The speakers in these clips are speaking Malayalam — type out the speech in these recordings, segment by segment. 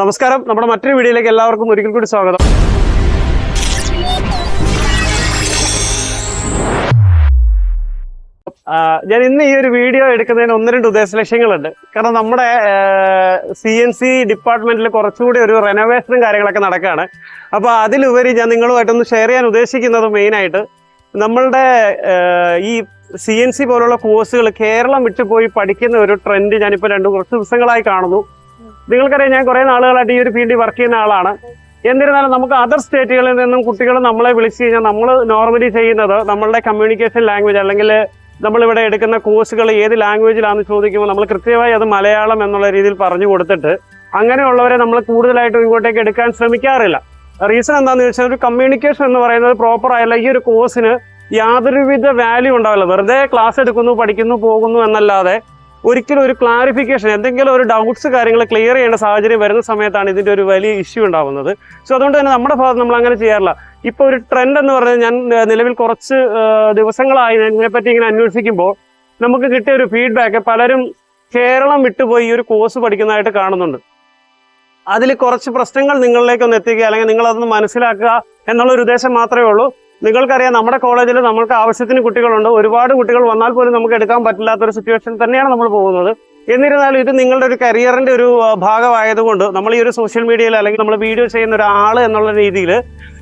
നമസ്കാരം. നമ്മുടെ മറ്റൊരു വീഡിയോയിലേക്ക് എല്ലാവർക്കും ഒരിക്കൽ കൂടി സ്വാഗതം. ഞാൻ ഇന്ന് ഈ ഒരു വീഡിയോ എടുക്കുന്നതിന് ഒന്ന് രണ്ട് ഉദ്ദേശ ലക്ഷ്യങ്ങളുണ്ട് കാരണം നമ്മുടെ സി എൻ സി ഡിപ്പാർട്ട്മെന്റിൽ കുറച്ചുകൂടി ഒരു റെനോവേഷനും കാര്യങ്ങളൊക്കെ നടക്കുകയാണ് അപ്പോൾ അതിലുപരി ഞാൻ നിങ്ങളുമായിട്ടൊന്ന് ഷെയർ ചെയ്യാൻ ഉദ്ദേശിക്കുന്നത് മെയിനായിട്ട് നമ്മളുടെ ഈ സി എൻ സി പോലുള്ള കോഴ്സുകൾ കേരളം വിട്ടുപോയി പഠിക്കുന്ന ഒരു ട്രെൻഡ് ഞാനിപ്പോൾ രണ്ട് കുറച്ച് ദിവസങ്ങളായി കാണുന്നു. നിങ്ങൾക്കറിയാം ഞാൻ കുറേ നാളുകളായിട്ട് ഈ ഒരു ഫീൽഡിൽ വർക്ക് ചെയ്യുന്ന ആളാണ്. എന്നിരുന്നാലും നമുക്ക് അതർ സ്റ്റേറ്റുകളിൽ നിന്നും കുട്ടികൾ നമ്മളെ വിളിച്ചു കഴിഞ്ഞാൽ നമ്മൾ നോർമലി ചെയ്യുന്നത് നമ്മളുടെ കമ്മ്യൂണിക്കേഷൻ ലാംഗ്വേജ് അല്ലെങ്കിൽ നമ്മളിവിടെ എടുക്കുന്ന കോഴ്സുകൾ ഏത് ലാംഗ്വേജിലാണെന്ന് ചോദിക്കുമ്പോൾ നമ്മൾ കൃത്യമായി അത് മലയാളം എന്നുള്ള രീതിയിൽ പറഞ്ഞു കൊടുത്തിട്ട് അങ്ങനെയുള്ളവരെ നമ്മൾ കൂടുതലായിട്ടും ഇങ്ങോട്ടേക്ക് എടുക്കാൻ ശ്രമിക്കാറില്ല. റീസൺ എന്താണെന്ന് വെച്ചാൽ ഒരു കമ്മ്യൂണിക്കേഷൻ എന്ന് പറയുന്നത് പ്രോപ്പർ ആയല്ല. ഈ ഒരു കോഴ്സിന് യാതൊരുവിധ വാല്യൂ ഉണ്ടാവില്ല. വെറുതെ ക്ലാസ് എടുക്കുന്നു പഠിക്കുന്നു പോകുന്നു എന്നല്ലാതെ ഒരിക്കലും ഒരു ക്ലാരിഫിക്കേഷൻ എന്തെങ്കിലും ഒരു ഡൗട്ട്സ് കാര്യങ്ങൾ ക്ലിയർ ചെയ്യേണ്ട സാഹചര്യം വരുന്ന സമയത്താണ് ഇതിന്റെ ഒരു വലിയ ഇഷ്യൂ ഉണ്ടാകുന്നത് സോ അതുകൊണ്ട് തന്നെ നമ്മുടെ ഭാഗത്ത് നമ്മൾ അങ്ങനെ ചെയ്യാറില്ല. ഇപ്പോൾ ഒരു ട്രെൻഡ് എന്ന് പറഞ്ഞാൽ ഞാൻ നിലവിൽ കുറച്ച് ദിവസങ്ങളായി ഇതിനെപ്പറ്റി ഇങ്ങനെ അന്വേഷിക്കുമ്പോൾ നമുക്ക് കിട്ടിയ ഒരു ഫീഡ്ബാക്ക് പലരും കേരളം വിട്ടുപോയി ഈ ഒരു കോഴ്സ് പഠിക്കുന്നതായിട്ട് കാണുന്നുണ്ട്. അതിൽ കുറച്ച് പ്രശ്നങ്ങൾ നിങ്ങളിലേക്കൊന്ന് എത്തിക്കുക അല്ലെങ്കിൽ നിങ്ങൾ അതൊന്ന് മനസ്സിലാക്കുക എന്നുള്ള ഒരു ഉദ്ദേശം മാത്രമേ ഉള്ളൂ. നിങ്ങൾക്കറിയാം നമ്മുടെ കോളേജിൽ നമ്മൾക്ക് ആവശ്യത്തിന് കുട്ടികളുണ്ട്. ഒരുപാട് കുട്ടികൾ വന്നാൽ പോലും നമുക്ക് എടുക്കാൻ പറ്റില്ലാത്തൊരു സിറ്റുവേഷൻ തന്നെയാണ് നമ്മൾ പോകുന്നത്. എന്നിരുന്നാലും ഇത് നിങ്ങളുടെ ഒരു കരിയറിന്റെ ഒരു ഭാഗമായതുകൊണ്ട് നമ്മൾ ഈ ഒരു സോഷ്യൽ മീഡിയയിൽ അല്ലെങ്കിൽ നമ്മൾ വീഡിയോ ചെയ്യുന്ന ഒരാൾ എന്നുള്ള രീതിയിൽ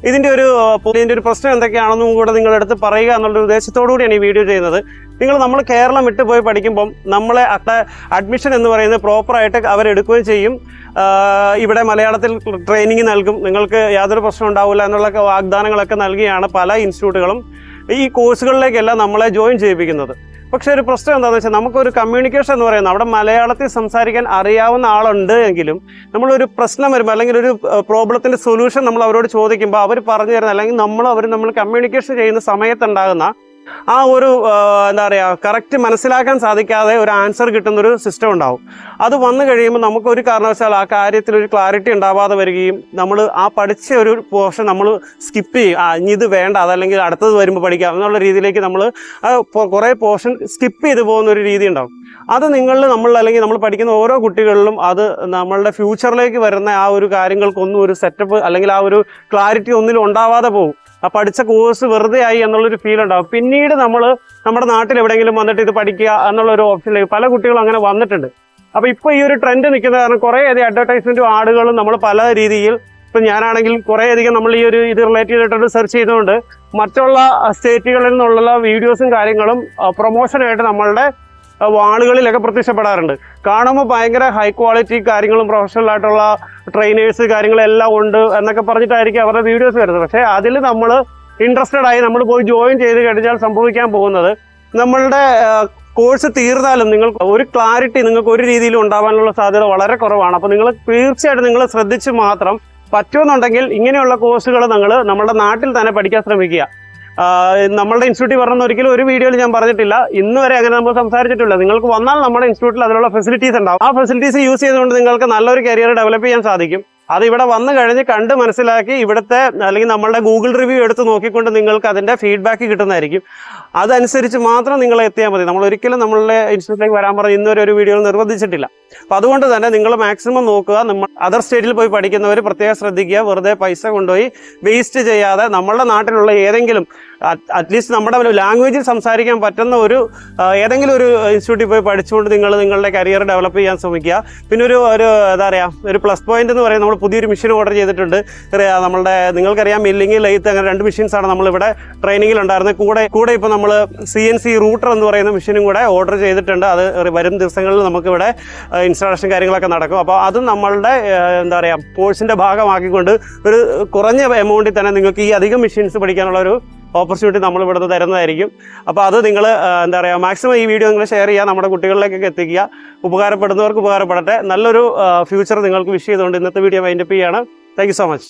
ഇതിന്റെ ഒരു ഇതിന്റെ ഒരു പ്രശ്നം എന്തൊക്കെയാണെന്നും കൂടെ നിങ്ങളുടെ അടുത്ത് പറയുക എന്നുള്ള ഉദ്ദേശത്തോടു കൂടിയാണ് ഈ വീഡിയോ ചെയ്യുന്നത്. നിങ്ങൾ നമ്മൾ കേരളം വിട്ടു പോയി പഠിക്കുമ്പം നമ്മളെ അഡ്മിഷൻ എന്ന് പറയുന്നത് പ്രോപ്പറായിട്ട് അവരെടുക്കുകയും ചെയ്യും. ഇവിടെ മലയാളത്തിൽ ട്രെയിനിങ് നൽകും. നിങ്ങൾക്ക് യാതൊരു പ്രശ്നം ഉണ്ടാവില്ല എന്നുള്ള വാഗ്ദാനങ്ങളൊക്കെ നൽകിയാണ് പല ഇൻസ്റ്റിറ്റ്യൂട്ടുകളും ഈ കോഴ്സുകളിലേക്കല്ല നമ്മളെ ജോയിൻ ചെയ്യിപ്പിക്കുന്നത്. പക്ഷേ ഒരു പ്രശ്നം എന്താണെന്ന് വെച്ചാൽ നമുക്കൊരു കമ്മ്യൂണിക്കേഷൻ എന്ന് പറയുന്നത് അവിടെ മലയാളത്തിൽ സംസാരിക്കാൻ അറിയാവുന്ന ആളുണ്ട് എങ്കിലും നമ്മളൊരു പ്രശ്നം വരുമ്പോൾ അല്ലെങ്കിൽ ഒരു പ്രോബ്ലത്തിന്റെ സൊല്യൂഷൻ നമ്മൾ അവരോട് ചോദിക്കുമ്പോൾ അവർ പറഞ്ഞു തരുന്ന അല്ലെങ്കിൽ നമ്മൾ അവർ നമ്മൾ കമ്മ്യൂണിക്കേഷൻ ചെയ്യുന്ന സമയത്തുണ്ടാകുന്ന ആ ഒരു എന്താ പറയുക കറക്റ്റ് മനസ്സിലാക്കാൻ സാധിക്കാതെ ഒരു ആൻസർ കിട്ടുന്ന ഒരു സിസ്റ്റം ഉണ്ടാവും. അത് വന്നു കഴിയുമ്പോൾ നമുക്ക് ഒരു കാരണവശാൽ ആ കാര്യത്തിൽ ഒരു ക്ലാരിറ്റി ഉണ്ടാവാതെ വരികയും നമ്മൾ ആ പഠിച്ച ഒരു പോർഷൻ നമ്മൾ സ്കിപ്പ് ചെയ്യും. ആ ഇനി ഇത് വേണ്ട അതല്ലെങ്കിൽ അടുത്തത് വരുമ്പോൾ പഠിക്കാം എന്നുള്ള രീതിയിലേക്ക് നമ്മൾ കുറേ പോർഷൻ സ്കിപ്പ് ചെയ്ത് പോകുന്ന ഒരു രീതി ഉണ്ടാവും. അത് നിങ്ങളിൽ നമ്മൾ അല്ലെങ്കിൽ നമ്മൾ പഠിക്കുന്ന ഓരോ കുട്ടികളിലും അത് നമ്മളുടെ ഫ്യൂച്ചറിലേക്ക് വരുന്ന ആ ഒരു കാര്യങ്ങൾക്കൊന്നും ഒരു സെറ്റപ്പ് അല്ലെങ്കിൽ ആ ഒരു ക്ലാരിറ്റി ഒന്നിലും ഉണ്ടാവാതെ പോകും. ആ പഠിച്ച കോഴ്സ് വെറുതെ ആയി എന്നുള്ളൊരു ഫീൽ ഉണ്ടാവും. പിന്നീട് നമ്മൾ നമ്മുടെ നാട്ടിൽ എവിടെയെങ്കിലും വന്നിട്ട് ഇത് പഠിക്കുക എന്നുള്ള ഒരു ഓപ്ഷനിലേക്ക് പല കുട്ടികളും അങ്ങനെ വന്നിട്ടുണ്ട്. അപ്പോൾ ഇപ്പോൾ ഈ ഒരു ട്രെൻഡ് നിൽക്കുന്ന കാരണം കുറേ അധികം അഡ്വർടൈസ്മെന്റും ആടുകളും നമ്മൾ പല രീതിയിൽ ഇപ്പം ഞാനാണെങ്കിൽ കുറേ അധികം നമ്മൾ ഈ ഒരു ഇത് റിലേറ്റ് ചെയ്തിട്ട് സെർച്ച് ചെയ്തുകൊണ്ട് മറ്റുള്ള സ്റ്റേറ്റുകളിൽ നിന്നുള്ള വീഡിയോസും കാര്യങ്ങളും പ്രൊമോഷനായിട്ട് നമ്മളുടെ വാളുകളിലൊക്കെ പ്രത്യക്ഷപ്പെടാറുണ്ട്. കാണുമ്പോൾ ഭയങ്കര ഹൈ ക്വാളിറ്റി കാര്യങ്ങളും പ്രൊഫഷണൽ ആയിട്ടുള്ള ട്രെയിനേഴ്സ് കാര്യങ്ങളെല്ലാം ഉണ്ട് എന്നൊക്കെ പറഞ്ഞിട്ടായിരിക്കും അവരുടെ വീഡിയോസ് വരുന്നത്. പക്ഷേ അതിൽ നമ്മൾ ഇൻട്രസ്റ്റഡ് ആയി നമ്മൾ പോയി ജോയിൻ ചെയ്ത് കഴിഞ്ഞാൽ സംഭവിക്കാൻ പോകുന്നത് നമ്മളുടെ കോഴ്സ് തീർന്നാലും നിങ്ങൾക്ക് ഒരു ക്ലാരിറ്റി നിങ്ങൾക്ക് ഒരു രീതിയിലും ഉണ്ടാവാനുള്ള സാധ്യത വളരെ കുറവാണ്. അപ്പോൾ നിങ്ങൾ തീർച്ചയായിട്ടും നിങ്ങൾ ശ്രദ്ധിച്ച് മാത്രം പറ്റുമെന്നുണ്ടെങ്കിൽ ഇങ്ങനെയുള്ള കോഴ്സുകൾ നിങ്ങൾ നമ്മുടെ നാട്ടിൽ തന്നെ പഠിക്കാൻ ശ്രമിക്കുക. നമ്മളുടെ ഇൻസ്റ്റിറ്റ്യൂട്ടിൽ പറഞ്ഞ ഒരിക്കലും ഒരു വീഡിയോയിൽ ഞാൻ പറഞ്ഞിട്ടില്ല. ഇന്ന് വരെ അങ്ങനെ നമ്മൾ സംസാരിച്ചിട്ടില്ല. നിങ്ങൾക്ക് വന്നാൽ നമ്മുടെ ഇൻസ്റ്റിറ്റ്യൂട്ടിൽ അതിനുള്ള ഫെസിലിറ്റീസ് ഉണ്ടാവും. ആ ഫെസിലിറ്റീസ് യൂസ് ചെയ്തുകൊണ്ട് നിങ്ങൾക്ക് നല്ലൊരു കരിയർ ഡെവലപ്പ് ചെയ്യാൻ സാധിക്കും. അത് ഇവിടെ വന്നു കഴിഞ്ഞ് കണ്ട് മനസ്സിലാക്കി ഇവിടുത്തെ അല്ലെങ്കിൽ നമ്മളുടെ ഗൂഗിൾ റിവ്യൂ എടുത്ത് നോക്കിക്കൊണ്ട് നിങ്ങൾക്ക് അതിന്റെ ഫീഡ്ബാക്ക് കിട്ടുന്നതായിരിക്കും. അതനുസരിച്ച് മാത്രം നിങ്ങൾ എത്തിയാൽ മതി. നമ്മൾ ഒരിക്കലും നമ്മളുടെ ഇൻസ്റ്റിറ്റ്യൂട്ടിലേക്ക് വരാൻ പറഞ്ഞ് ഇന്നൊരു ഒരു വീഡിയോ നിർബന്ധിച്ചിട്ടില്ല. അപ്പോൾ അതുകൊണ്ട് തന്നെ നിങ്ങൾ മാക്സിമം നോക്കുക. നമ്മൾ അതർ സ്റ്റേറ്റിൽ പോയി പഠിക്കുന്നവർ പ്രത്യേകം ശ്രദ്ധിക്കുക. വെറുതെ പൈസ കൊണ്ടുപോയി വേസ്റ്റ് ചെയ്യാതെ നമ്മളുടെ നാട്ടിലുള്ള ഏതെങ്കിലും അറ്റ്ലീസ്റ്റ് നമ്മുടെ ലാംഗ്വേജിൽ സംസാരിക്കാൻ പറ്റുന്ന ഒരു ഏതെങ്കിലും ഒരു ഇൻസ്റ്റിറ്റ്യൂട്ടിൽ പോയി പഠിച്ചുകൊണ്ട് നിങ്ങൾ നിങ്ങളുടെ കരിയർ ഡെവലപ്പ് ചെയ്യാൻ ശ്രമിക്കുക. പിന്നെ ഒരു ഒരു എന്താ പറയുക ഒരു പ്ലസ് പോയിന്റ് എന്ന് പറയുന്നത് നമ്മൾ പുതിയൊരു മെഷീൻ ഓർഡർ ചെയ്തിട്ടുണ്ട്. നമ്മുടെ നിങ്ങൾക്കറിയാം മില്ലിംഗ് ലൈത്ത് അങ്ങനെ രണ്ട് മെഷീൻസാണ് നമ്മളിവിടെ ട്രെയിനിങ്ങിൽ ഉണ്ടായിരുന്നത്. കൂടെ കൂടെ ഇപ്പോൾ നമ്മൾ സി എൻ സി റൂട്ടർ എന്ന് പറയുന്ന മെഷീനും കൂടെ ഓർഡർ ചെയ്തിട്ടുണ്ട്. അത് വരും ദിവസങ്ങളിൽ നമുക്കിവിടെ ഇൻസ്റ്റാളേഷൻ കാര്യങ്ങളൊക്കെ നടക്കും. അപ്പോൾ അതും നമ്മളുടെ എന്താ പറയുക കോഴ്സിന്റെ ഭാഗമാക്കിക്കൊണ്ട് ഒരു കുറഞ്ഞ എമൗണ്ടിൽ തന്നെ നിങ്ങൾക്ക് ഈ അധികം മെഷീൻസ് പഠിക്കാനുള്ള ഒരു ഓപ്പർച്യൂണിറ്റി നമ്മൾ ഇവിടുന്ന് തരുന്നതായിരിക്കും. അപ്പോൾ അത് നിങ്ങൾ എന്താ പറയുക മാക്സിമം ഈ വീഡിയോ നിങ്ങൾ ഷെയർ ചെയ്യുക നമ്മുടെ കുട്ടികളിലേക്കൊക്കെ എത്തിക്കുക. ഉപകാരപ്പെടുന്നവർക്ക് ഉപകാരപ്പെടട്ടെ. നല്ലൊരു ഫ്യൂച്ചർ നിങ്ങൾക്ക് വിഷ് ചെയ്തുകൊണ്ട് ഇന്നത്തെ വീഡിയോ വൈൻഡപ്പ് ചെയ്യുകയാണ് താങ്ക് സോ മച്ച്